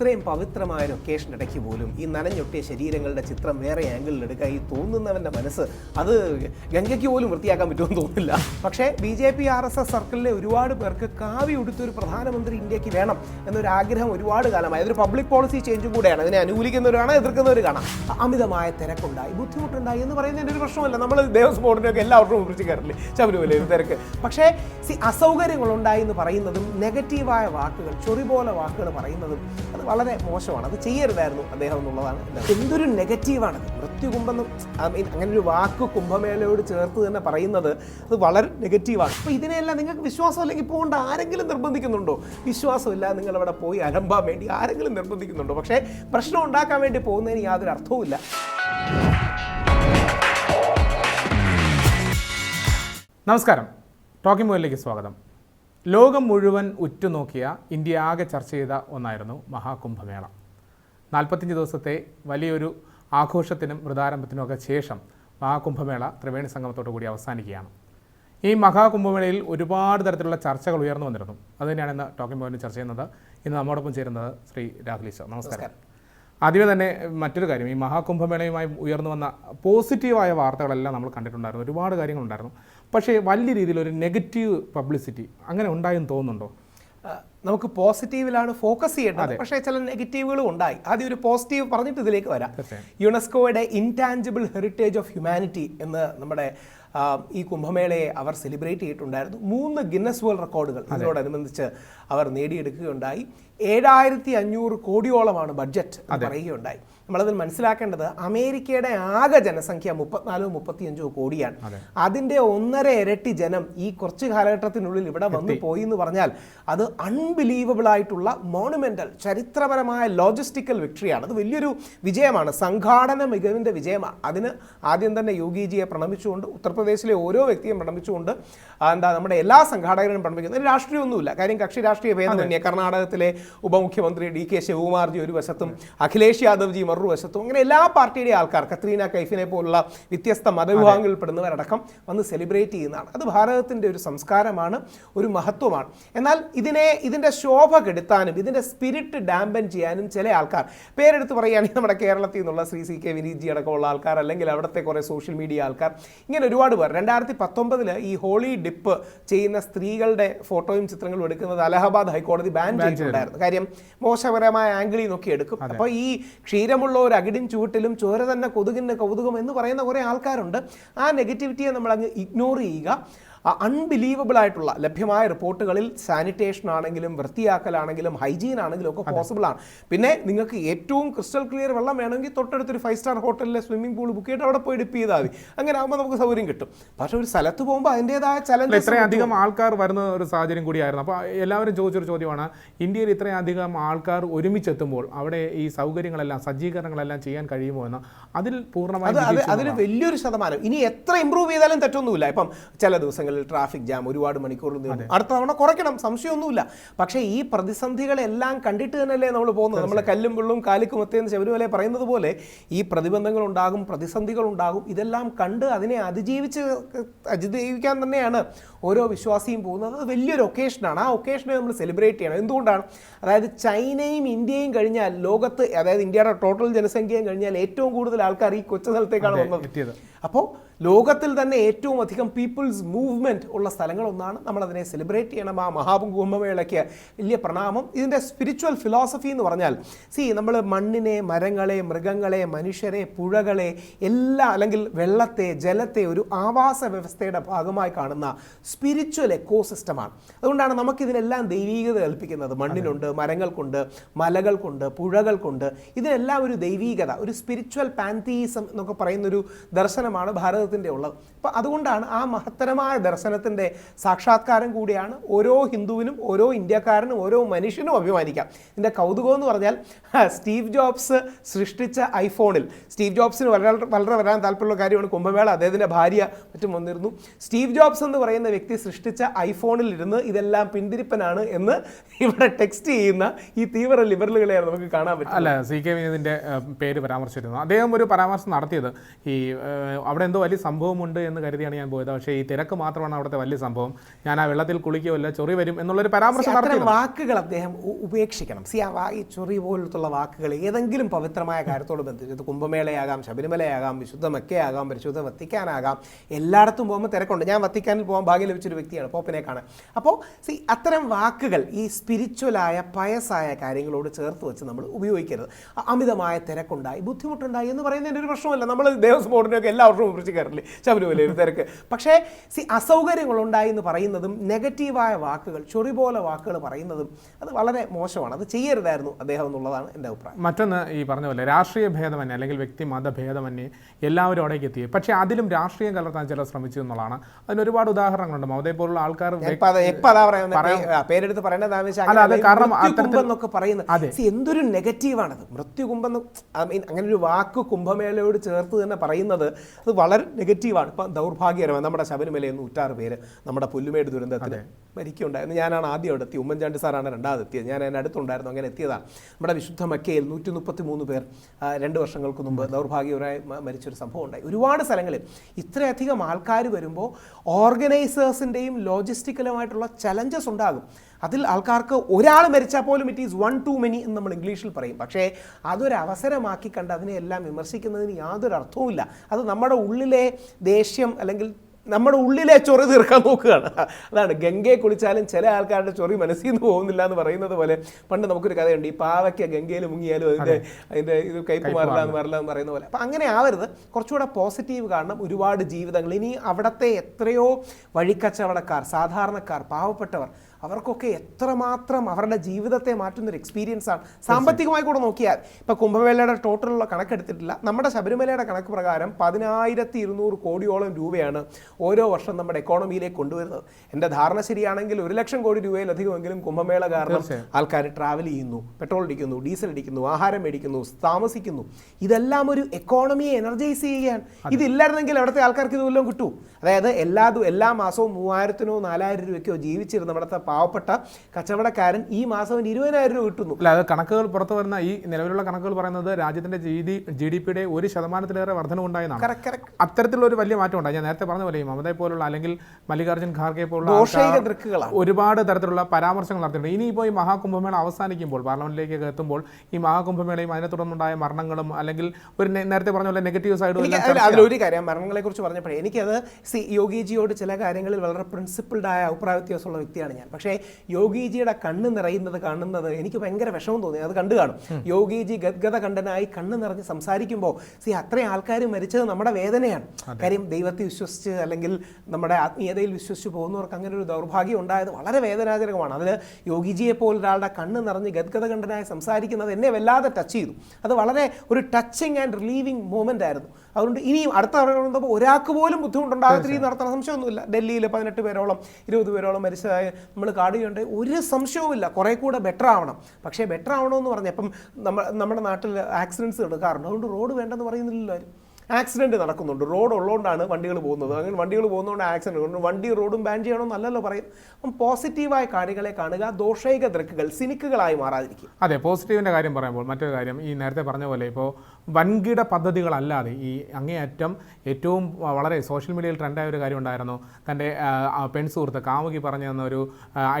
ഇത്രയും പവിത്രമായ ലൊക്കേഷൻ ഇടയ്ക്ക് പോലും ഈ നനഞ്ഞൊട്ടിയ ശരീരങ്ങളുടെ ചിത്രം വേറെ ആംഗിളിൽ എടുക്കുക ഈ തോന്നുന്നവന്റെ മനസ്സ് അത് ഗംഗയ്ക്ക് പോലും വൃത്തിയാക്കാൻ പറ്റുമെന്ന് തോന്നുന്നില്ല. പക്ഷേ B J P R S S സർക്കിളിലെ ഒരുപാട് പേർക്ക് കാവി ഉടുത്തൊരു പ്രധാനമന്ത്രി ഇന്ത്യയ്ക്ക് വേണം എന്നൊരു ആഗ്രഹം ഒരുപാട് കാലമായി. അതൊരു പബ്ലിക് പോളിസി ചേഞ്ചും കൂടെയാണ്. അതിനെ അനുകൂലിക്കുന്നവരാണ് എതിർക്കുന്നവർ കാണാം. അമിതമായ തിരക്കുണ്ടായി. ബുദ്ധിമുട്ടുണ്ടായി എന്ന് പറയുന്നതിന്റെ ഒരു പ്രശ്നമല്ല. നമ്മൾ ദേവസ്വം ബോർഡിനൊക്കെ എല്ലാവർക്കും വിളിച്ച് കയറില്ലേ? ശബരിമല തിരക്ക്. പക്ഷേ സി അസൗകര്യങ്ങളുണ്ടായി എന്ന് പറയുന്നതും നെഗറ്റീവായ വാക്കുകൾ ചൊറി പോലെ വാക്കുകൾ പറയുന്നതും അത് വളരെ മോശമാണ്. അത് ചെയ്യരുതായിരുന്നു അദ്ദേഹം എന്നുള്ളതാണ് എന്തൊരു നെഗറ്റീവാണത് മൃത്യുകുംഭം ഐ മീൻ അങ്ങനെ ഒരു വാക്ക് കുംഭമേളയോട് ചേർത്ത് തന്നെ പറയുന്നത് അത് വളരെ നെഗറ്റീവാണ്. അപ്പോൾ ഇതിനെല്ലാം നിങ്ങൾക്ക് വിശ്വാസം അല്ലെങ്കിൽ പോകേണ്ട ആരെങ്കിലും നിർബന്ധിക്കുന്നുണ്ടോ? വിശ്വാസമില്ല നിങ്ങൾ അവിടെ പോയി അലമ്പാൻ വേണ്ടി ആരെങ്കിലും നിർബന്ധിക്കുന്നുണ്ടോ? പക്ഷേ പ്രശ്നം ഉണ്ടാക്കാൻ വേണ്ടി പോകുന്നതിന് യാതൊരു അർത്ഥവുമില്ല നമസ്കാരം. ടോക്കിംഗ് മോയിലേക്ക് സ്വാഗതം. ലോകം മുഴുവൻ ഉറ്റുനോക്കിയ ഇന്ത്യ ആകെ ചർച്ച ചെയ്ത ഒന്നായിരുന്നു മഹാകുംഭമേള. നാൽപ്പത്തഞ്ച് ദിവസത്തെ വലിയൊരു ആഘോഷത്തിനും വൃതാരംഭത്തിനും ഒക്കെ ശേഷം മഹാകുംഭമേള ത്രിവേണി സംഗമത്തോടു കൂടി അവസാനിക്കുകയാണ്. ഈ മഹാകുംഭമേളയിൽ ഒരുപാട് തരത്തിലുള്ള ചർച്ചകൾ ഉയർന്നു വന്നിരുന്നു. അതുതന്നെയാണ് ഇന്ന് ടോക്കിംഗ് പോയിന്റ് ചർച്ച ചെയ്യുന്നത്. ഇന്ന് നമ്മോടൊപ്പം ചേരുന്നത് ശ്രീ രാഹുൽ നമസ്കാരം. ആദ്യമേ തന്നെ മറ്റൊരു കാര്യം ഈ മഹാകുംഭമേളയുമായി ഉയർന്നു വന്ന പോസിറ്റീവായ വാർത്തകളെല്ലാം നമ്മൾ കണ്ടിട്ടുണ്ടായിരുന്നു. ഒരുപാട് കാര്യങ്ങളുണ്ടായിരുന്നു. പക്ഷേ വലിയ രീതിയിൽ ഒരു നെഗറ്റീവ് പബ്ലിസിറ്റി അങ്ങനെ ഉണ്ടായെന്ന് തോന്നുന്നുണ്ടോ? നമുക്ക് പോസിറ്റീവിലാണ് ഫോക്കസ് ചെയ്യേണ്ടത്. പക്ഷേ ചില നെഗറ്റീവുകളും ഉണ്ടായി. ആദ്യം ഒരു പോസിറ്റീവ് പറഞ്ഞിട്ട് ഇതിലേക്ക് വരാം. യുനെസ്കോയുടെ ഇൻടാഞ്ചിബിൾ ഹെറിറ്റേജ് ഓഫ് ഹ്യൂമാനിറ്റി എന്ന് നമ്മുടെ ഈ കുംഭമേളയെ അവർ സെലിബ്രേറ്റ് ചെയ്തിട്ടുണ്ടായിരുന്നു. മൂന്ന് ഗിന്നസ് വേൾഡ് റെക്കോർഡുകൾ അതിനോടനുബന്ധിച്ച് അവർ നേടിയെടുക്കുകയുണ്ടായി. ഏഴായിരത്തി അഞ്ഞൂറ് കോടിയോളമാണ് ബഡ്ജറ്റ് പറയുകയുണ്ടായി. നമ്മളതിൽ മനസ്സിലാക്കേണ്ടത് അമേരിക്കയുടെ ആകെ ജനസംഖ്യ മുപ്പത്തിനാലോ മുപ്പത്തിയഞ്ചോ കോടിയാണ്. അതിന്റെ ഒന്നര ഇരട്ടി ജനം ഈ കുറച്ച് കാലഘട്ടത്തിനുള്ളിൽ ഇവിടെ വന്നു പോയി എന്ന് പറഞ്ഞാൽ അത് അൺബിലീവബിൾ ആയിട്ടുള്ള മോണുമെന്റൽ ചരിത്രപരമായ ലോജിസ്റ്റിക്കൽ വിക്ടറിയാണ് അത് വലിയൊരു വിജയമാണ്. സംഘാടന മികവിന്റെ വിജയമാണ്. അതിന് ആദ്യം തന്നെ യോഗിജിയെ പ്രണമിച്ചുകൊണ്ട് ഉത്തർപ്രദേശിലെ ഓരോ വ്യക്തിയും പ്രണമിച്ചുകൊണ്ട് എന്താ നമ്മുടെ എല്ലാ സംഘാടകരും പ്രണമിക്കുന്നത് രാഷ്ട്രീയമൊന്നുമില്ല. കാര്യം കക്ഷി രാഷ്ട്രീയ ഭേദമന്യേ കർണാടകത്തിലെ ഉപമുഖ്യമന്ത്രി ഡി കെ ശിവകുമാർജി ഒരു വശത്തും അഖിലേഷ് യാദവ് ജി മറുവശത്തും അങ്ങനെ എല്ലാ പാർട്ടിയുടെ ആൾക്കാർ കത്രീന കൈഫിനെ പോലുള്ള വ്യത്യസ്ത മതവിഭാഗങ്ങളിൽ പെടുന്നവരടക്കം വന്ന് സെലിബ്രേറ്റ് ചെയ്യുന്നതാണ്. അത് ഭാരതത്തിന്റെ ഒരു സംസ്കാരമാണ് ഒരു മഹത്വമാണ്. എന്നാൽ ഇതിനെ ഇതിന്റെ ശോഭ കെടുത്താനും ഇതിന്റെ സ്പിരിറ്റ് ഡാമ്പൻ ചെയ്യാനും ചില ആൾക്കാർ പേരെടുത്ത് പറയുകയാണെങ്കിൽ നമ്മുടെ കേരളത്തിൽ നിന്നുള്ള ശ്രീ സി കെ വിനീത് ജി അടക്കമുള്ള ആൾക്കാർ അല്ലെങ്കിൽ അവിടുത്തെ കുറേ സോഷ്യൽ മീഡിയ ആൾക്കാർ ഇങ്ങനെ ഒരുപാട് പേർ. രണ്ടായിരത്തി പത്തൊമ്പതിൽ ഈ ഹോളി ഡിപ്പ് ചെയ്യുന്ന സ്ത്രീകളുടെ ഫോട്ടോയും ചിത്രങ്ങളും എടുക്കുന്നത് അലഹബാദ് ഹൈക്കോടതി ബാൻ ചെയ്തിട്ടുണ്ടായിരുന്നു. കാര്യം മോശപരമായ ആംഗിളിൽ നോക്കി എടുക്കും. അപ്പോൾ ഈ ക്ഷീരമുള്ള ഒരു അകിടിൻ ചൂട്ടിലും ചോര തന്നെ കൊതുകിന്റെ കൗതുകം എന്ന് പറയുന്ന കുറേ ആൾക്കാരുണ്ട്. ആ നെഗറ്റിവിറ്റിയെ നമ്മൾ അങ്ങ് ഇഗ്നോർ ചെയ്യുക. അൺബിലീവബിൾ ആയിട്ടുള്ള ലഭ്യമായ റിപ്പോർട്ടുകളിൽ സാനിറ്റേഷൻ ആണെങ്കിലും വൃത്തിയാക്കലാണെങ്കിലും ഹൈജീൻ ആണെങ്കിലും ഒക്കെ പോസിബിൾ ആണ്. പിന്നെ നിങ്ങൾക്ക് ഏറ്റവും ക്രിസ്റ്റൽ ക്ലിയർ വെള്ളം വേണമെങ്കിൽ തൊട്ടടുത്തൊരു ഫൈവ് സ്റ്റാർ ഹോട്ടലിലെ സ്വിമ്മിംഗ് പൂൾ ബുക്ക് ചെയ്തിട്ട് അവിടെ പോയി ഡിപ്പ് ചെയ്താൽ മതി. അങ്ങനെ ആകുമ്പോൾ നമുക്ക് സൗകര്യം കിട്ടും. പക്ഷെ ഒരു സ്ഥലത്ത് പോകുമ്പോൾ അതിന്റെതായ ചലഞ്ച് ചലഞ്ചസ് ഇത്രയും അധികം ആൾക്കാർ വരുന്ന ഒരു സാഹചര്യം കൂടിയായിരുന്നു. അപ്പോൾ എല്ലാവരും ചോദിച്ചൊരു ചോദ്യമാണ് ഇന്ത്യയിൽ ഇത്രയും അധികം ആൾക്കാർ ഒരുമിച്ചെത്തുമ്പോൾ അവിടെ ഈ സൗകര്യങ്ങളെല്ലാം സജ്ജീകരണങ്ങളെല്ലാം ചെയ്യാൻ കഴിയുമോ എന്ന് അതിൽ പൂർണമായി അത് അത് വലിയൊരു ശതമാനം. ഇനി എത്ര ഇമ്പ്രൂവ് ചെയ്താലും തെറ്റൊന്നുമില്ല. ഇപ്പം ചില ദിവസങ്ങളിൽ ട്രാഫിക് ജാം ഒരുപാട് മണിക്കൂർ നിന്ന് അടുത്ത തവണ കുറയ്ക്കണം സംശയമൊന്നുമില്ല. പക്ഷേ ഈ പ്രതിസന്ധികളെല്ലാം കണ്ടിട്ട് തന്നെയല്ലേ നമ്മൾ പോകുന്നത്. നമ്മൾ കല്ലും പുള്ളും കാലിക്കും എത്തിയെന്ന് ശബരിമല പറയുന്നത് പോലെ ഈ പ്രതിബന്ധങ്ങൾ ഉണ്ടാകും പ്രതിസന്ധികൾ ഉണ്ടാകും. ഇതെല്ലാം കണ്ട് അതിനെ അതിജീവിച്ച് അതിജീവിക്കാൻ തന്നെയാണ് ഓരോ വിശ്വാസിയും പോകുന്നത്. അത് വലിയൊരു ഒക്കേഷനാണ് ആ ഒക്കേഷനെ നമ്മൾ സെലിബ്രേറ്റ് ചെയ്യണം. എന്തുകൊണ്ടാണ്? അതായത് ചൈനയും ഇന്ത്യയും കഴിഞ്ഞാൽ ലോകത്ത് അതായത് ഇന്ത്യയുടെ ടോട്ടൽ ജനസംഖ്യയും കഴിഞ്ഞാൽ ഏറ്റവും കൂടുതൽ ആൾക്കാർ ഈ കൊച്ചു സ്ഥലത്തേക്കാണ് വന്നത്. അപ്പോൾ ലോകത്തിൽ തന്നെ ഏറ്റവും അധികം പീപ്പിൾസ് മൂവ്മെന്റ് ഉള്ള സ്ഥലങ്ങളൊന്നാണ് നമ്മളതിനെ സെലിബ്രേറ്റ് ചെയ്യണം. ആ മഹാകുംഭമേളയ്ക്ക് വലിയ പ്രണാമം. ഇതിന്റെ സ്പിരിച്വൽ ഫിലോസഫി എന്ന് പറഞ്ഞാൽ സി നമ്മൾ മണ്ണിനെ മരങ്ങളെ മൃഗങ്ങളെ മനുഷ്യരെ പുഴകളെ എല്ലാ അല്ലെങ്കിൽ വെള്ളത്തെ ജലത്തെ ഒരു ആവാസ വ്യവസ്ഥയുടെ ഭാഗമായി കാണുന്ന സ്പിരിച്വൽ എക്കോസിസ്റ്റമാണ് അതുകൊണ്ടാണ് നമുക്കിതിനെല്ലാം ദൈവീകത കൽപ്പിക്കുന്നത്. മണ്ണിനുണ്ട് മരങ്ങൾക്കുണ്ട് മലകൾക്കുണ്ട് പുഴകൾക്കുണ്ട്. ഇതിനെല്ലാം ഒരു ദൈവീകത ഒരു സ്പിരിച്വൽ പാൻതീസം എന്നൊക്കെ പറയുന്നൊരു ദർശനമാണ് ഭാരതത്തിന്റെ ഉള്ളത്. അപ്പം അതുകൊണ്ടാണ് ആ മഹത്തരമായ ദർശനത്തിന്റെ സാക്ഷാത്കാരം കൂടിയാണ് ഓരോ ഹിന്ദുവിനും ഓരോ ഇന്ത്യക്കാരനും ഓരോ മനുഷ്യനും അഭിമാനിക്കാം. ഇതിന്റെ കൗതുകം എന്ന് പറഞ്ഞാൽ സ്റ്റീവ് ജോബ്സ് സൃഷ്ടിച്ച ഐഫോണിൽ. സ്റ്റീവ് ജോബ്സിന് വളരെ വളരെ വരാൻ താല്പര്യമുള്ള കാര്യമാണ് കുംഭമേള. അദ്ദേഹത്തിന്റെ ഭാര്യ മറ്റും വന്നിരുന്നു. സ്റ്റീവ് ജോബ്സ് എന്ന് പറയുന്ന വ്യക്തി സൃഷ്ടിച്ച ഐഫോണിൽ ഇരുന്ന് ഇതെല്ലാം പിന്തിരിപ്പനാണ് എന്ന് ഇവിടെ ടെക്സ്റ്റ് ചെയ്യുന്ന ഈ തീവ്ര ലിബറലുകളെ നമുക്ക് കാണാൻ പറ്റും അല്ല സി കെ വിനീതിന്റെ പേര് പരാമർശിച്ചിരുന്നു. അദ്ദേഹം ഒരു പരാമർശം നടത്തിയത്. ഈ അവിടെ എന്തോ വലിയ സംഭവമുണ്ട് എന്ന് കരുതിയാണ് ഞാൻ പോയത്. പക്ഷേ ഈ തിരക്ക് മാത്രമാണ് അവിടുത്തെ വലിയ സംഭവം. ഞാൻ ആ വെള്ളത്തിൽ കുളിക്കുകയല്ല ചൊറി വരും എന്നുള്ളൊരു പരാമർശം അത്തരം വാക്കുകൾ അദ്ദേഹം ഉപേക്ഷിക്കണം. സി ആ ഈ ചൊറി പോലത്തുള്ള വാക്കുകൾ ഏതെങ്കിലും പവിത്രമായ കാര്യത്തോട് ബന്ധിച്ചത് കുംഭമേളയാകാം ശബരിമലയാകാം വിശുദ്ധ മക്കയാകാം പരിശുദ്ധ വത്തിക്കാനാകാം എല്ലായിടത്തും പോകുമ്പോൾ തിരക്കുണ്ട്. ഞാൻ വത്തിക്കാനിൽ പോകാൻ ഭാഗ്യം ലഭിച്ചൊരു വ്യക്തിയാണ് പോപ്പിനെ കാണാൻ അപ്പോൾ സി അത്തരം വാക്കുകൾ ഈ സ്പിരിച്വലായ പയസായ കാര്യങ്ങളോട് ചേർത്ത് വെച്ച് നമ്മൾ ഉപയോഗിക്കരുത്. അമിതമായ തിരക്കുണ്ടായി ബുദ്ധിമുട്ടുണ്ടായി എന്ന് പറയുന്നതിന്റെ ഒരു പ്രശ്നമല്ല. നമ്മൾ ദേവസ്വം ബോർഡിനെയൊക്കെ എല്ലാ വർഷവും വിമർശിക്കാറില്ലേ ശബരിമലയിൽ തിരക്ക്. പക്ഷേ സി അസൗകര്യങ്ങളുണ്ടായി എന്ന് പറയുന്നതും നെഗറ്റീവായ വാക്കുകൾ ചൊറി പോലെ വാക്കുകൾ പറയുന്നതും അത് വളരെ മോശമാണ്. അത് ചെയ്യരുതായിരുന്നു അദ്ദേഹം എന്നുള്ളതാണ് എന്റെ അഭിപ്രായം. മറ്റൊന്ന് ഈ പറഞ്ഞ പോലെ രാഷ്ട്രീയ ഭേദമന്യേ അല്ലെങ്കിൽ വ്യക്തി മത ഭേദമന്യേ എല്ലാവരും അവിടേക്ക് എത്തി പക്ഷേ അതിലും രാഷ്ട്രീയം കലർത്താൻ ചിലർ ശ്രമിച്ചു എന്നുള്ളതാണ്. അതിന് ഒരുപാട് ഉദാഹരണങ്ങളുണ്ട്. മമതയെ പോലുള്ള ആൾക്കാർ പേരെടുത്ത് പറയേണ്ടത് അല്ല, അത് കാരണം പറയുന്നത്. എന്തൊരു നെഗറ്റീവാണത്. മൃത്യു കുംഭം അങ്ങനെ ഒരു വാക്ക് കുംഭമേളയോട് ചേർത്ത് തന്നെ പറയുന്നത്. അത് വളരെ നെഗറ്റീവാണ്. ഇപ്പം ദൗർഭാഗ്യകരമാണ്. നമ്മുടെ ശബരിമലയിൽ നൂറ്റാറ് പേര് നമ്മുടെ പുല്ലുമേട് ദുരന്തത്തിൽ മരിക്കുണ്ടായിരുന്നു ഞാനാണ് ആദ്യം അവിടെ എത്തി ഉമ്മൻചാണ്ടി സാറാണ് രണ്ടാമത് എത്തിയത്. ഞാൻ അതിന് അടുത്തുണ്ടായിരുന്നു. അങ്ങനെ എത്തിയതാണ്. നമ്മുടെ വിശുദ്ധ മക്കയിൽ നൂറ്റി മുപ്പത്തി മൂന്ന് പേർ രണ്ട് വർഷങ്ങൾക്ക് മുമ്പ് ദൗർഭാഗ്യകരമായി മ- മരിച്ചൊരു സംഭവം ഉണ്ടായി. ഒരുപാട് സ്ഥലങ്ങളിൽ ഇത്രയധികം ആൾക്കാർ വരുമ്പോൾ ഓർഗനൈസേഴ്സിന്റെയും ലോജിസ്റ്റിക്കലുമായിട്ടുള്ള ചലഞ്ചസ് ഉണ്ടാകും. അതിൽ ആൾക്കാർക്ക് ഒരാൾ മരിച്ചാൽ പോലും it is one two many എന്ന് നമ്മൾ ഇംഗ്ലീഷിൽ പറയും. പക്ഷേ അതൊരവസരമാക്കി കണ്ട് അതിനെയെല്ലാം വിമർശിക്കുന്നതിന് യാതൊരു അർത്ഥവുമില്ല അത് നമ്മുടെ ഉള്ളിലെ ദേഷ്യം അല്ലെങ്കിൽ നമ്മുടെ ഉള്ളിലെ ചൊറി തീർക്കാൻ നോക്കുകയാണ്. അതാണ് ഗംഗയെ കുളിച്ചാലും ചില ആൾക്കാരുടെ ചൊറി മനസ്സിൽ നിന്ന് പോകുന്നില്ല എന്ന് പറയുന്നത് പോലെ പണ്ട് നമുക്കൊരു കഥയുണ്ട്. ഈ പാവയ്ക്ക ഗംഗയിൽ മുങ്ങിയാലും അതിന്റെ അതിന്റെ ഇത് കയ്പ് മാറില്ല എന്ന് മാറില്ല എന്ന് പറയുന്ന പോലെ. അപ്പം അങ്ങനെ ആവരുത്. കുറച്ചുകൂടെ പോസിറ്റീവ് കാരണം ഒരുപാട് ജീവിതങ്ങൾ. ഇനി അവിടുത്തെ എത്രയോ വഴിക്കച്ചവടക്കാർ സാധാരണക്കാർ പാവപ്പെട്ടവർ അവർക്കൊക്കെ എത്രമാത്രം അവരുടെ ജീവിതത്തെ മാറ്റുന്നൊരു എക്സ്പീരിയൻസ് ആണ്. സാമ്പത്തികമായി കൂടെ നോക്കിയാൽ ഇപ്പൊ കുംഭമേളയുടെ ടോട്ടലുള്ള കണക്കെടുത്തിട്ടില്ല നമ്മുടെ ശബരിമലയുടെ കണക്ക് പ്രകാരം പതിനായിരത്തി ഇരുന്നൂറ് കോടിയോളം രൂപയാണ് ഓരോ വർഷം നമ്മുടെ എക്കോണമിയിലേക്ക് കൊണ്ടുവരുന്നത്. എന്റെ ധാരണ ശരിയാണെങ്കിൽ ഒരു ലക്ഷം കോടി രൂപയിലധികമെങ്കിലും കുംഭമേള കാരണം ആൾക്കാർ ട്രാവൽ ചെയ്യുന്നു പെട്രോൾ അടിക്കുന്നു ഡീസൽ അടിക്കുന്നു ആഹാരം മേടിക്കുന്നു താമസിക്കുന്നു. ഇതെല്ലാം ഒരു എക്കോണമിയെ എനർജൈസ് ചെയ്യുകയാണ്. ഇതില്ലായിരുന്നെങ്കിൽ അവിടുത്തെ ആൾക്കാർക്ക് ഇതുവല്ലോ കിട്ടും. അതായത് എല്ലാ എല്ലാ മാസവും മൂവായിരത്തിനോ നാലായിരം രൂപയ്ക്കോ ജീവിച്ചിരുന്ന അവിടുത്തെ പാവപ്പെട്ട കച്ചവടക്കാരൻ ഈ മാസം അവന് ഇരുപതിനായിരം രൂപ കിട്ടുന്നു. അല്ല അത് കണക്കുകൾ പുറത്തു വരുന്ന ഈ നിലവിലുള്ള കണക്കുകൾ പറയുന്നത് രാജ്യത്തിന്റെ ജി ഡി ജി ഡി പിയുടെ ഒരു ശതമാനത്തിലേറെ കറക്റ്റ് അത്തരത്തിലുള്ള ഒരു വലിയ മാറ്റം ഉണ്ടായി. ഞാൻ നേരത്തെ പറഞ്ഞ പോലെ മമതയെ പോലുള്ള അല്ലെങ്കിൽ മല്ലികാർജുൻ ഖാർഗെ പോലുള്ള ഒരുപാട് തരത്തിലുള്ള പരാമർശങ്ങൾ നടത്തിയിട്ടുണ്ട്. ഇനിയിപ്പോൾ ഈ മഹാകുംഭമേള അവസാനിക്കുമ്പോൾ പാർലമെന്റിലേക്ക് എത്തുമ്പോൾ ഈ മഹാകുംഭമേളയും അതിനെ തുടർന്നുണ്ടായ മരണങ്ങളും അല്ലെങ്കിൽ ഒരു നേരത്തെ പറഞ്ഞ പോലെ നെഗറ്റീവ് സൈഡ് അതിലൊരു കാര്യം മരണങ്ങളെ കുറിച്ച് പറഞ്ഞപ്പോഴേ എനിക്കത് സി യോഗിജിയോട് ചില കാര്യങ്ങളിൽ വളരെ പ്രിൻസിപ്പിൾഡായ അഭിപ്രായ വ്യത്യാസമുള്ള വ്യക്തിയാണ് ഞാൻ. പക്ഷേ യോഗിജിയുടെ കണ്ണ് നിറയുന്നത് കാണുന്നത് എനിക്ക് ഭയങ്കര വിഷമം തോന്നി. അത് കണ്ടു കാണും. യോഗിജി ഗദ്ഗത കണ്ടനായി കണ്ണ് നിറഞ്ഞ് സംസാരിക്കുമ്പോൾ സി അത്രയും ആൾക്കാർ മരിച്ചത് നമ്മുടെ വേദനയാണ്. കാര്യം ദൈവത്തെ വിശ്വസിച്ച് അല്ലെങ്കിൽ നമ്മുടെ ആത്മീയതയിൽ വിശ്വസിച്ച് പോകുന്നവർക്ക് അങ്ങനെ ഒരു ദൗർഭാഗ്യം ഉണ്ടായത് വളരെ വേദനാജനകമാണ്. അതിൽ യോഗിജിയെ പോലെ ഒരാളുടെ കണ്ണ് നിറഞ്ഞ് ഗദ്ഗത കണ്ടനായി സംസാരിക്കുന്നത് എന്നെ വല്ലാതെ ടച്ച് ചെയ്തു. അത് വളരെ ഒരു ടച്ചിങ് ആൻഡ് റിലീവിങ് മൂമെന്റ് ആയിരുന്നു. അതുകൊണ്ട് ഇനിയും അടുത്ത പറയുമ്പോൾ ഒരാൾക്ക് പോലും ബുദ്ധിമുട്ടുണ്ടാകാത്ത രീതി നടത്തണം. സംശയമൊന്നുമില്ല. ഡൽഹിയിൽ പതിനെട്ട് പേരോളം ഇരുപത് പേരോളം മരിച്ചതായി നമ്മൾ കാണുകയുണ്ട് ഒരു സംശയവുമില്ല. കുറേ കൂടെ ബെറ്റർ ആവണം. പക്ഷേ ബെറ്റർ ആവണമെന്ന് പറഞ്ഞാൽ ഇപ്പം നമ്മൾ നമ്മുടെ നാട്ടിൽ ആക്സിഡൻസ് എടുക്കാറുണ്ട് അതുകൊണ്ട് റോഡ് വേണ്ടെന്ന് പറയുന്നില്ലല്ലോ ആരും ആക്സിഡന്റ് നടക്കുന്നുണ്ട്. റോഡ് ഉള്ളതുകൊണ്ടാണ് വണ്ടികൾ പോകുന്നത്. അങ്ങനെ വണ്ടികൾ പോകുന്നതുകൊണ്ട് ആക്സിഡന്റ് ഉണ്ട് വണ്ടി റോഡും ബാൻ ചെയ്യണമെന്നല്ലല്ലോ പറയും. അപ്പം പോസിറ്റീവായ കാര്യങ്ങളെ കാണുക ദോഷൈക ദൃക്കുകൾ സിനിക്കുകളായി മാറാതിരിക്കും അതെ പോസിറ്റീവിന്റെ കാര്യം പറയുമ്പോൾ മറ്റൊരു കാര്യം ഈ നേരത്തെ പറഞ്ഞ പോലെ ഇപ്പോൾ വൻകിട പദ്ധതികളല്ലാതെ ഈ അങ്ങേയറ്റം ഏറ്റവും വളരെ സോഷ്യൽ മീഡിയയിൽ ട്രെൻഡായ ഒരു കാര്യം ഉണ്ടായിരുന്നു. തന്റെ ആ, ആ പെൺ സുഹൃത്ത് കാമുകി പറഞ്ഞു തന്ന ഒരു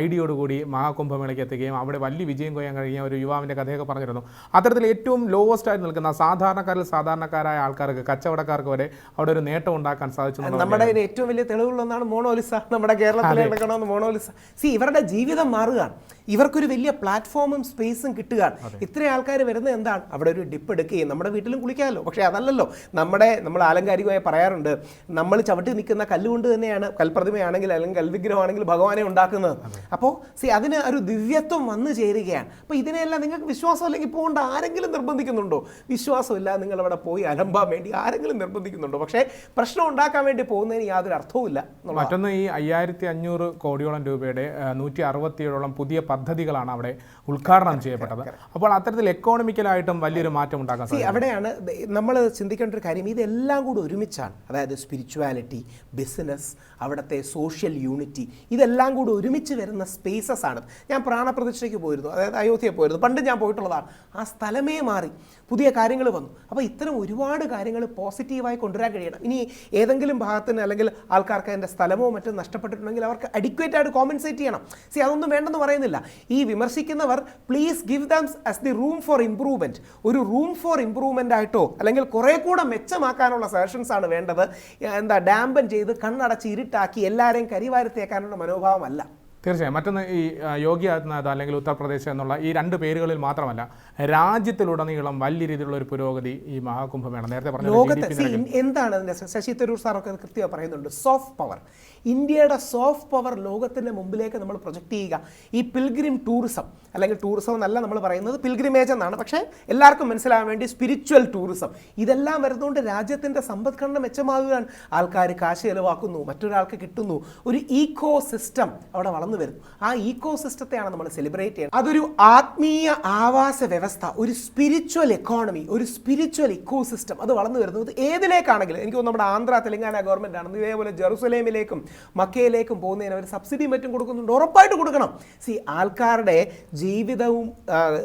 ഐഡിയോടുകൂടി മഹാകുംഭമേളയ്ക്ക് എത്തുകയും അവിടെ വലിയ വിജയം കൊയ്യാൻ കഴിഞ്ഞ ഒരു യുവാവിന്റെ കഥയൊക്കെ പറഞ്ഞിരുന്നു. അത്തരത്തിൽ ഏറ്റവും ലോവസ്റ്റ് ആയി നിൽക്കുന്ന സാധാരണക്കാരിൽ സാധാരണക്കാരായ ആൾക്കാർക്ക് കച്ചവടക്കാർക്ക് വരെ അവിടെ ഒരു നേട്ടം ഉണ്ടാക്കാൻ സാധിച്ചു നമ്മുടെ ഏറ്റവും വലിയ തെളിവുള്ളൊന്നാണ് മോണോലിസ. നമ്മുടെ കേരളത്തിലെ എടുക്കണമെന്ന് മോണോലിസ. സി ഇവരുടെ ജീവിതം മാറുകയാണ്. ഇവർക്കൊരു വലിയ പ്ലാറ്റ്ഫോമും സ്പേസും കിട്ടുകയാണ്. ഇത്ര ആൾക്കാർ വരുന്നത് എന്താണ്? അവിടെ ഒരു ഡിപ്പ് എടുക്കുകയും നമ്മുടെ വീട്ടിലും കുളിക്കാമല്ലോ. പക്ഷേ അതല്ലല്ലോ. നമ്മുടെ നമ്മൾ ആലങ്കാരികമായി പറയാറുണ്ട് നമ്മൾ ചവിട്ടി നിൽക്കുന്ന കല്ലുകൊണ്ട് തന്നെയാണ് കൽപ്രതിമയാണെങ്കിൽ അല്ലെങ്കിൽ കൽവിഗ്രഹമാണെങ്കിൽ ഭഗവാനെ ഉണ്ടാക്കുന്നത്. അപ്പോൾ സി അതിന് ഒരു ദിവ്യത്വം വന്നു ചേരുകയാണ്. അപ്പോൾ ഇതിനെല്ലാം നിങ്ങൾക്ക് വിശ്വാസം അല്ലെങ്കിൽ പോകേണ്ട ആരെങ്കിലും നിർബന്ധിക്കുന്നുണ്ടോ? വിശ്വാസമില്ല നിങ്ങൾ അവിടെ പോയി അലമ്പാൻ വേണ്ടി ആരെങ്കിലും നിർബന്ധിക്കുന്നുണ്ടോ? പക്ഷേ പ്രശ്നം ഉണ്ടാക്കാൻ വേണ്ടി പോകുന്നതിന് യാതൊരു അർത്ഥവുമില്ല ഇല്ല മറ്റൊന്ന് ഈ അയ്യായിരത്തി അഞ്ഞൂറ് കോടിയോളം രൂപയുടെ നൂറ്റി അറുപത്തിയേഴോളം പുതിയ പദ്ധതി പദ്ധതികളാണ് അവിടെ ഉദ്ഘാടനം ചെയ്യപ്പെട്ടത്. അപ്പോൾ അത്തരത്തിൽ എക്കോണമിക്കലായിട്ടും വലിയൊരു മാറ്റം ഉണ്ടാക്കാൻ See, അവിടെയാണ് നമ്മൾ ചിന്തിക്കേണ്ട ഒരു കാര്യം ഇതെല്ലാം കൂടി ഒരുമിച്ചാണ്. അതായത് സ്പിരിച്വാലിറ്റി ബിസിനസ് അവിടുത്തെ സോഷ്യൽ യൂണിറ്റി ഇതെല്ലാം കൂടി ഒരുമിച്ച് വരുന്ന സ്പേസസ് ആണ്. ഞാൻ പ്രാണപ്രതിഷ്ഠയ്ക്ക് പോയിരുന്നു അതായത് അയോധ്യ പോയിരുന്നു. പണ്ട് ഞാൻ പോയിട്ടുള്ളതാണ്. ആ സ്ഥലമേ മാറി. പുതിയ കാര്യങ്ങൾ വന്നു. അപ്പോൾ ഇത്തരം ഒരുപാട് കാര്യങ്ങൾ പോസിറ്റീവായി കൊണ്ടുവരാൻ കഴിയണം. ഇനി ഏതെങ്കിലും ഭാഗത്തിന് അല്ലെങ്കിൽ ആൾക്കാർക്ക് അതിന്റെ സ്ഥലമോ മറ്റോ നഷ്ടപ്പെട്ടിട്ടുണ്ടെങ്കിൽ അവർക്ക് അഡിക്വേറ്റ് ആയിട്ട് കോമ്പൻസേറ്റ് ചെയ്യണം. സി അതൊന്നും വേണ്ടെന്ന് പറയുന്നില്ല. ഈ വിമർശിക്കുന്നവർ please give them as the room for improvement ഒരു റൂം ഫോർ ഇംപ്രൂവ്മെന്റ് ആയിട്ടോ അല്ലെങ്കിൽ കുറേ കൂടെ മെച്ചമാക്കാനുള്ള സജഷൻസ് ആണ് വേണ്ടത്. എന്താ ഡാമ്പൻ ചെയ്ത് കണ്ണടച്ച് ഇരുട്ടാക്കി എല്ലാവരെയും കരിവാരത്തേക്കാനുള്ള മനോഭാവമല്ല. തീർച്ചയായും. മറ്റൊന്ന് ഈ യോഗി ആദിത്യനാഥ് അല്ലെങ്കിൽ ഉത്തർപ്രദേശ് എന്നുള്ള ഈ രണ്ട് പേരുകളിൽ മാത്രമല്ല രാജ്യത്തിലുടനീളം വലിയ രീതിയിലുള്ള ഒരു പുരോഗതി ഈ മഹാകുംഭമേള. നേരത്തെ പറഞ്ഞു ലോകത്തെ എന്താണ് അതിന്റെ ശശി തരൂർ സാറൊക്കെ കൃത്യമായി പറയുന്നുണ്ട്. Soft power. ഇന്ത്യയുടെ സോഫ്റ്റ് പവർ ലോകത്തിന്റെ മുമ്പിലേക്ക് നമ്മൾ പ്രൊജക്റ്റ് ചെയ്യുക. ഈ പിൽഗ്രിം ടൂറിസം അല്ലെങ്കിൽ ടൂറിസം എന്നല്ല നമ്മൾ പറയുന്നത് പിൽഗ്രിമേജ് എന്നാണ്. പക്ഷേ എല്ലാവർക്കും മനസ്സിലാകാൻ വേണ്ടി സ്പിരിച്വൽ ടൂറിസം ഇതെല്ലാം വരുന്നതുകൊണ്ട് രാജ്യത്തിന്റെ സമ്പദ്ഘടന മെച്ചമാകുകയാണ്. ആൾക്കാർ കാശ് ചെലവാക്കുന്നു മറ്റൊരാൾക്ക് കിട്ടുന്നു. ഒരു ഈക്കോ സിസ്റ്റം അവിടെ വളർന്നു വരുന്നു. ആ ഈക്കോ സിസ്റ്റത്തെയാണ് നമ്മൾ സെലിബ്രേറ്റ് ചെയ്യുന്നത് അതൊരു ആത്മീയ ആവാസ വ്യവസ്ഥ ഒരു സ്പിരിച്വൽ എക്കോണമി ഒരു സ്പിരിച്വൽ ഇക്കോ സിസ്റ്റം അത് വളർന്നു വരുന്നത് ഏതിലേക്കാണെങ്കിലും എനിക്ക് നമ്മുടെ ആന്ധ്ര തെലങ്കാന ഗവൺമെന്റ് ആണ്. ഇതേപോലെ ജെറുസലേമിലേക്കും മക്കയിലേക്കും പോകുന്നതിന് അവർ സബ്സിഡി മറ്റും കൊടുക്കുന്നുണ്ട്. ഉറപ്പായിട്ട് കൊടുക്കണം. സി ആൾക്കാരുടെ ജീവിതവും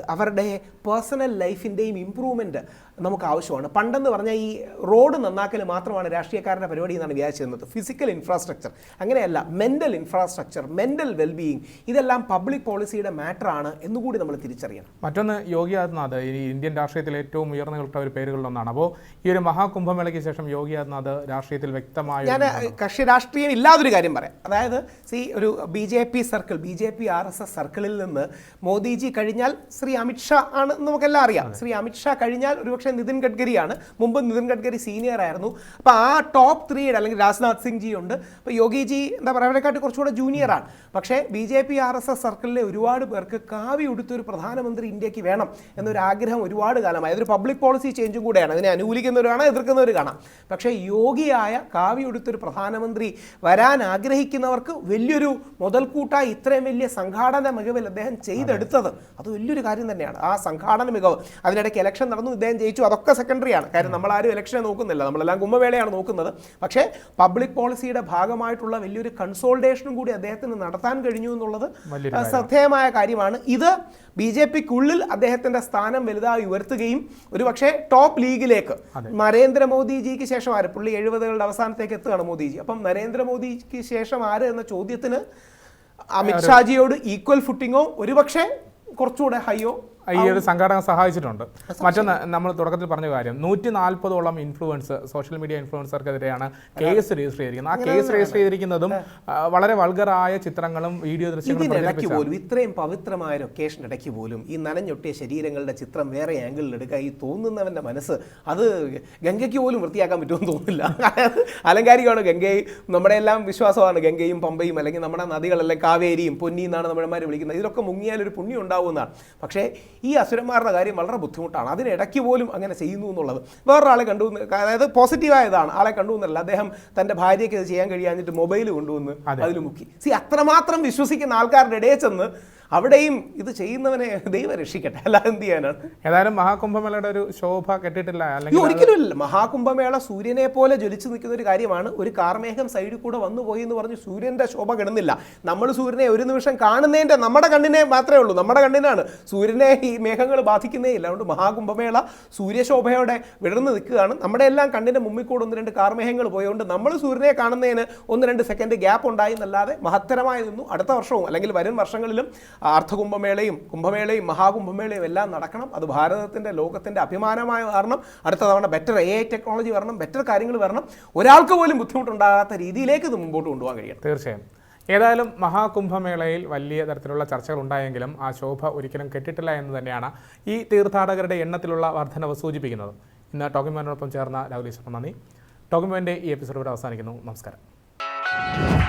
അവരുടെ പേഴ്സണൽ ലൈഫിന്റെയും ഇമ്പ്രൂവ്മെന്റ് നമുക്ക് ആവശ്യമാണ്. പണ്ടെന്ന് പറഞ്ഞാൽ ഈ റോഡ് നന്നാക്കൽ മാത്രമാണ് രാഷ്ട്രീയക്കാരുടെ പരിപാടി എന്നാണ് വിചാരിച്ചിരുന്നത് ഫിസിക്കൽ ഇൻഫ്രാസ്ട്രക്ചർ അങ്ങനെയല്ല മെന്റൽ ഇൻഫ്രാസ്ട്രക്ചർ മെന്റൽ വെൽബീയിങ് ഇതെല്ലാം പബ്ലിക് പോളിസിയുടെ മാറ്ററാണ് എന്നുകൂടി നമ്മൾ തിരിച്ചറിയണം. മറ്റൊന്ന് യോഗി ആദിത്യനാഥ്. ഈ ഇന്ത്യൻ രാഷ്ട്രീയത്തിൽ ഏറ്റവും ഉയർന്നു കിട്ട ഒരു പേരുകളിലൊന്നാണ്. അപ്പോൾ ഈ ഒരു മഹാകുംഭമേളയ്ക്ക് ശേഷം യോഗി ആദിത്യനാഥ് രാഷ്ട്രീയത്തിൽ വ്യക്തമായ ഞാൻ കക്ഷി രാഷ്ട്രീയം ഇല്ലാതൊരു കാര്യം പറയാം. അതായത് സി ഒരു B J P circle B J P R S S സർക്കിളിൽ നിന്ന് മോദിജി കഴിഞ്ഞാൽ ശ്രീ അമിത്ഷാ ആണ് എന്ന് നമുക്കെല്ലാം അറിയാം. ശ്രീ അമിത്ഷാ കഴിഞ്ഞാൽ ഒരുപക്ഷെ നിതിൻ ഗഡ്കരിയാണ്. മുമ്പ് നിതിൻ ഗഡ്കരി സീനിയർ ആയിരുന്നു. അപ്പോൾ ആ ടോപ്പ് ത്രീയുടെ അല്ലെങ്കിൽ രാജ്നാഥ് സിംഗ് ജി ഉണ്ട്. അപ്പോൾ യോഗിജി എന്താ പറയുക അവരെക്കാട്ടി കുറച്ചുകൂടെ ആണ്. പക്ഷേ B J P R S S സർക്കിളിലെ ഒരുപാട് പേർക്ക് കാവി ഉടുത്തൊരു പ്രധാനമന്ത്രി ഇന്ത്യയ്ക്ക് വേണം എന്നൊരു ആഗ്രഹം ഒരുപാട് കാലമായി. അതൊരു പബ്ലിക് പോളിസി ചേഞ്ചും കൂടെയാണ്. അതിനെ അനുകൂലിക്കുന്നവർ കാണാം എതിർക്കുന്നവർ കാണാം. പക്ഷേ യോഗിയായ കാവി ഉടുത്തൊരു പ്രധാനമന്ത്രി വരാൻ ആഗ്രഹിക്കുന്നവർക്ക് വലിയൊരു മുതൽക്കൂട്ടായി ഇത്രയും വലിയ സംഘാടന മികവിൽ അദ്ദേഹം ചെയ്തെടുത്തത് അത് വലിയൊരു കാര്യം തന്നെയാണ്. ആ സംഘാടന മികവ്. അതിനിടയ്ക്ക് ഇലക്ഷൻ നടന്നു ഇദ്ദേഹം ജയിച്ചു. അതൊക്കെ സെക്കൻഡറിയാണ് കാര്യം നമ്മളാരും ഇലക്ഷനെ നോക്കുന്നില്ല. നമ്മളെല്ലാം കുംഭവേളയാണ് നോക്കുന്നത്. പക്ഷേ പബ്ലിക് പോളിസിയുടെ ഭാഗമായിട്ടുള്ള വലിയൊരു കൺസോൾട്ടേഷനും കൂടി അദ്ദേഹത്തിന് നടത്താൻ കഴിഞ്ഞു എന്നുള്ളത് ശ്രദ്ധേയമായ കാര്യമാണ്. ഇത് ബി ജെ പിക്കുള്ളിൽ അദ്ദേഹത്തിന്റെ സ്ഥാനം വലുതായി ഉയർത്തുകയും ഒരുപക്ഷെ ടോപ്പ് ലീഗിലേക്ക് നരേന്ദ്രമോദിജിക്ക് ശേഷം ആര്? പുള്ളി എഴുപതുകളുടെ അവസാനത്തേക്ക് എത്തുകയാണ് മോദിജി. അപ്പം നരേന്ദ്രമോദിക്ക് ശേഷം ആര് എന്ന ചോദ്യത്തിന് അമിത്ഷാജിയോട് ഈക്വൽ ഫുട്ടിങ്ങോ ഒരുപക്ഷെ കുറച്ചുകൂടെ ഹൈയോ ഈ ഒരു സംഘാടകം സഹായിച്ചിട്ടുണ്ട്. മറ്റൊന്ന് നമ്മൾ തുടക്കത്തിൽ പറഞ്ഞ കാര്യം നൂറ്റി നാൽപ്പതോളം ഇൻഫ്ലുവൻസ് സോഷ്യൽ മീഡിയ ഇൻഫ്ലുവൻസർക്കെതിരെയാണ് കേസ് രജിസ്റ്റർ ചെയ്തിരിക്കുന്നത്. ആ കേസ് രജിസ്റ്റർ ചെയ്തിരിക്കുന്നതും വളരെ വൾഗറായ ചിത്രങ്ങളും വീഡിയോ ദൃശ്യങ്ങളും പോലും ഇത്രയും പവിത്രമായ ലൊക്കേഷൻ ഇടയ്ക്ക് പോലും ഈ നനഞ്ഞൊട്ടിയ ശരീരങ്ങളുടെ ചിത്രം വേറെ ആംഗിളിൽ എടുക്കുക ഈ തോന്നുന്നവന്റെ മനസ്സ് അത് ഗംഗയ്ക്ക് പോലും വൃത്തിയാക്കാൻ പറ്റുമെന്ന് തോന്നുന്നില്ല. അലങ്കാരികമാണ് ഗംഗയും നമ്മുടെ എല്ലാം വിശ്വാസമാണ് ഗംഗയും പമ്പയും അല്ലെങ്കിൽ നമ്മുടെ നദികളെല്ലാം കാവേരിയും പൊന്നി എന്നാണ് നമ്മുടെമാർ വിളിക്കുന്നത്. ഇതിലൊക്കെ മുങ്ങിയാൽ ഒരു പുണ്യം ഉണ്ടാവുന്നതാണ് പക്ഷേ ഈ അസുരന്മാരുടെ കാര്യം വളരെ ബുദ്ധിമുട്ടാണ്. അതിനിടയ്ക്ക് പോലും അങ്ങനെ ചെയ്യുന്നു എന്നുള്ളത്. വേറൊരാളെ കണ്ടു അതായത് പോസിറ്റീവായതാണ്. ആളെ കണ്ടു എന്നല്ല. അദ്ദേഹം തന്റെ ഭാര്യയ്ക്ക് ഇത് ചെയ്യാൻ കഴിയാഞ്ഞിട്ട് മൊബൈൽ കൊണ്ടുവന്ന് അതിൽ മുക്കി. സി അത്രമാത്രം വിശ്വസിക്കുന്ന ആൾക്കാരുടെ ഇടയിൽ ചെന്ന് അവിടെയും ഇത് ചെയ്യുന്നവനെ ദൈവം രക്ഷിക്കട്ടെ. അല്ലാതെ എന്ത് ചെയ്യാനാണ് ഏതായാലും മഹാകുംഭമേളയുടെ ഒരു ശോഭ കെട്ടിട്ടില്ല. അല്ലെങ്കിൽ ഒരിക്കലും ഇല്ല. മഹാകുംഭമേള സൂര്യനെ പോലെ ജ്വലിച്ചു നിൽക്കുന്ന ഒരു കാര്യമാണ്. ഒരു കാർമേഘം സൈഡിൽ കൂടെ വന്നു പോയി എന്ന് പറഞ്ഞ് സൂര്യന്റെ ശോഭ കിടന്നില്ല. നമ്മൾ സൂര്യനെ ഒരു നിമിഷം കാണുന്നതിന്റെ നമ്മുടെ കണ്ണിനെ മാത്രമേ ഉള്ളൂ. നമ്മുടെ കണ്ണിനാണ്. സൂര്യനെ ഈ മേഘങ്ങൾ ബാധിക്കുന്നേ ഇല്ല. അതുകൊണ്ട് മഹാകുംഭമേള സൂര്യശോഭയോടെ വിടർന്നു നിൽക്കുകയാണ്. നമ്മുടെ എല്ലാം കണ്ണിന്റെ മുമ്പിൽ കൂടെ ഒന്ന് രണ്ട് കാർമേഹങ്ങൾ പോയതുകൊണ്ട് നമ്മൾ സൂര്യനെ കാണുന്നതിന് ഒന്ന് രണ്ട് സെക്കൻഡ് ഗ്യാപ്പ് ഉണ്ടായി എന്നല്ലാതെ മഹത്തരമായി നിന്നു അടുത്ത വർഷവും അല്ലെങ്കിൽ വരും വർഷങ്ങളിലും അർദ്ധകുംഭമേളയും കുംഭമേളയും മഹാകുംഭമേളയും എല്ലാം നടക്കണം. അത് ഭാരതത്തിന്റെ ലോകത്തിന്റെ അഭിമാനമായ വരണം അടുത്ത തവണ ബെറ്റർ എ ഐ ടെക്നോളജി വരണം ബെറ്റർ കാര്യങ്ങൾ വരണം. ഒരാൾക്ക് പോലും ബുദ്ധിമുട്ടുണ്ടാകാത്ത രീതിയിലേക്ക് ഇത് മുമ്പോട്ട് കൊണ്ടുപോകാൻ കഴിയണം. തീർച്ചയായും. ഏതായാലും മഹാകുംഭമേളയിൽ വലിയ തരത്തിലുള്ള ചർച്ചകൾ ഉണ്ടായെങ്കിലും ആ ശോഭ ഒരിക്കലും കെട്ടിട്ടില്ല എന്ന് തന്നെയാണ് ഈ തീർത്ഥാടകരുടെ എണ്ണത്തിലുള്ള വർധനവ് സൂചിപ്പിക്കുന്നത്. ഇന്ന് ടോക്കിമോനോടൊപ്പം ചേർന്ന രാഹുൽ ഈശ്വർ നന്ദി. മാന്റെ ഈ എപ്പിസോഡ് ഇവിടെ അവസാനിക്കുന്നു. നമസ്കാരം.